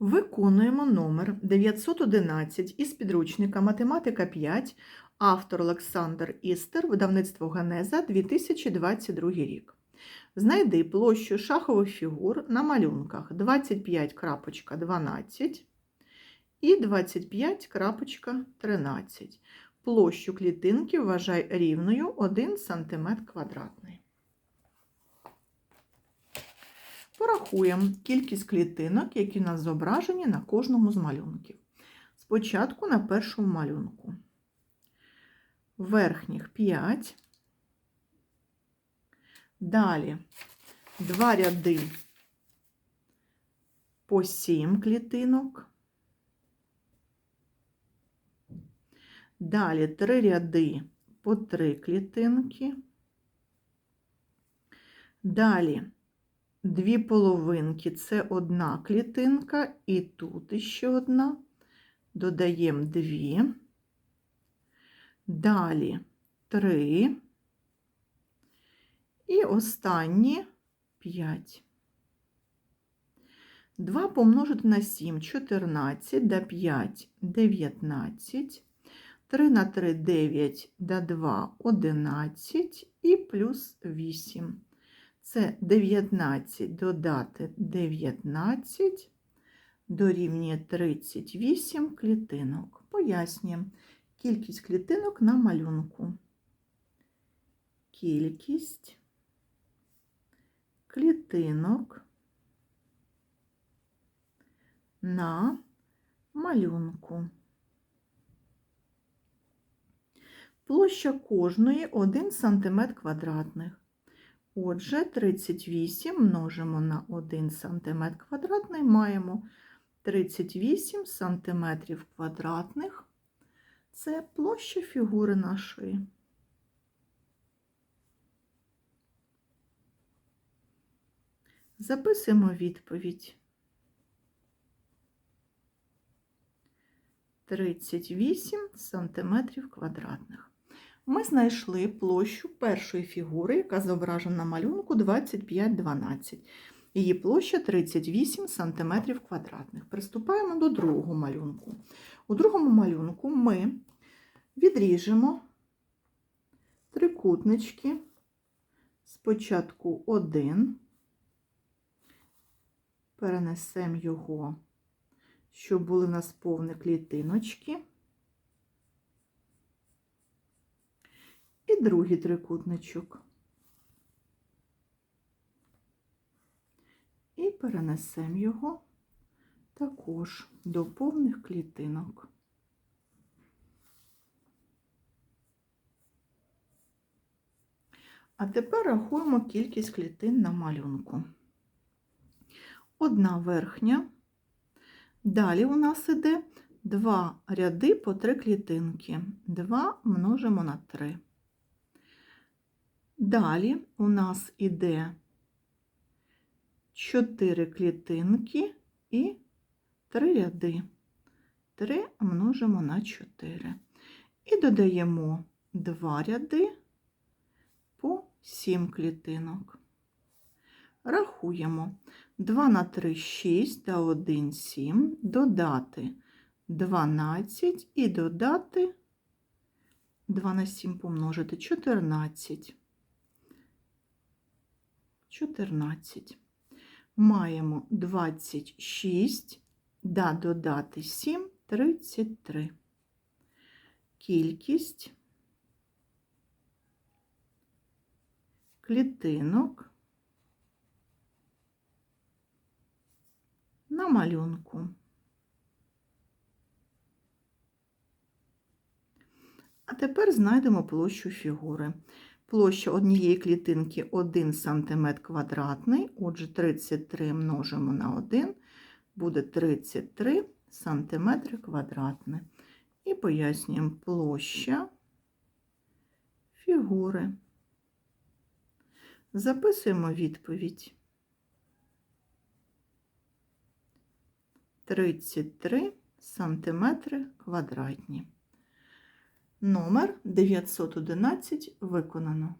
Виконуємо номер 911 із підручника Математика 5, автор Олександр Істер, видавництво Генеза 2022 рік. Знайди площу шахових фігур на малюнках 25.12 і 25.13. Площу клітинки вважай рівною 1 см квадратний. Порахуємо кількість клітинок, які у нас зображені на кожному з малюнків. Спочатку на першому малюнку. Верхніх 5. Далі два ряди по 7 клітинок. Далі три ряди по 3 клітинки. Далі дві половинки це одна клітинка, і тут іще одна. Додаємо дві. Далі три. І останні 5. 2 помножити на 7 14, да 5 19. 3 на 3 9, да 2 11 і плюс 8. Це 19 додати 19 дорівнює 38 клітинок. Пояснюємо кількість клітинок на малюнку. Кількість клітинок на малюнку. Площа кожної 1 см квадратних. Отже, 38 множимо на 1 см квадратний, маємо 38 см квадратних. Це площа фігури нашої. Записуємо відповідь. 38 сантиметрів квадратних. Ми знайшли площу першої фігури, яка зображена на малюнку 2512. Її площа 38 см квадратних. Приступаємо до другого малюнку. У другому малюнку ми відріжемо трикутнички, спочатку один, перенесемо його, щоб були у нас повні клітиночки. Другий трикутничок. І перенесемо його також до повних клітинок. А тепер рахуємо кількість клітин на малюнку. Одна верхня, далі у нас іде два ряди по три клітинки. Два множимо на три. Далі у нас іде 4 клітинки і 3 ряди. 3 множимо на 4. І додаємо 2 ряди по 7 клітинок. Рахуємо 2 на 3 6 та 1 7, додати 12 і додати 2 на 7 помножити 14. 14. Маємо 26, да додати 7, 33. Кількість клітинок на малюнку. А тепер знайдемо площу фігури. Площа однієї клітинки 1 см квадратний, отже, 33 множимо на 1, буде 33 см квадратний. І пояснюємо площа фігури. Записуємо відповідь. 33 см квадратні. Номер 911 виконано.